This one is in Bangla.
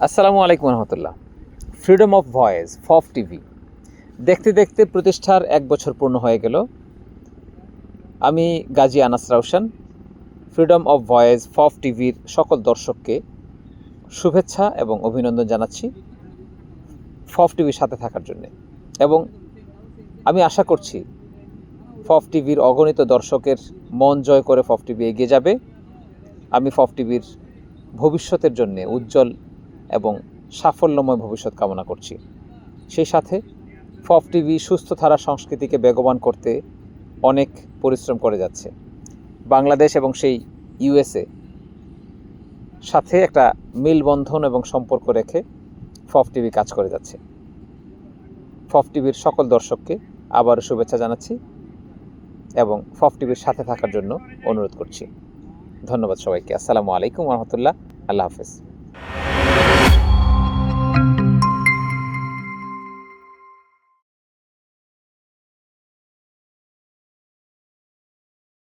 আসসালামু আলাইকুম রহমতুল্লাহ। ফ্রিডম অফ ভয়েস ফফ টিভি দেখতে দেখতে প্রতিষ্ঠার এক বছর পূর্ণ হয়ে গেল। আমি Gazi Anas Rausan freedom of voice ফফ টিভির সকল দর্শককে শুভেচ্ছা এবং অভিনন্দন জানাচ্ছি ফফ টিভির সাথে থাকার জন্যে। এবং আমি আশা করছি ফফ টিভির অগণিত দর্শকের মন জয় করে ফফ টিভি এগিয়ে যাবে। আমি ফফ টিভির ভবিষ্যতের জন্যে উজ্জ্বল এবং সাফল্যময় ভবিষ্যৎ কামনা করছি। সেই সাথে ফফ টিভি সুস্থ ধারা সংস্কৃতিকে বেগবান করতে অনেক পরিশ্রম করে যাচ্ছে। বাংলাদেশ এবং সেই ইউএসএ সাথে একটা মিলবন্ধন এবং সম্পর্ক রেখে ফফ টিভি কাজ করে যাচ্ছে। ফফ টিভির সকল দর্শককে আবার শুভেচ্ছা জানাচ্ছি এবং ফফ টিভির সাথে থাকার জন্য অনুরোধ করছি। ধন্যবাদ সবাইকে। আসসালামু আলাইকুম রহমতুল্লাহ। আল্লাহ হাফেজ। Bye.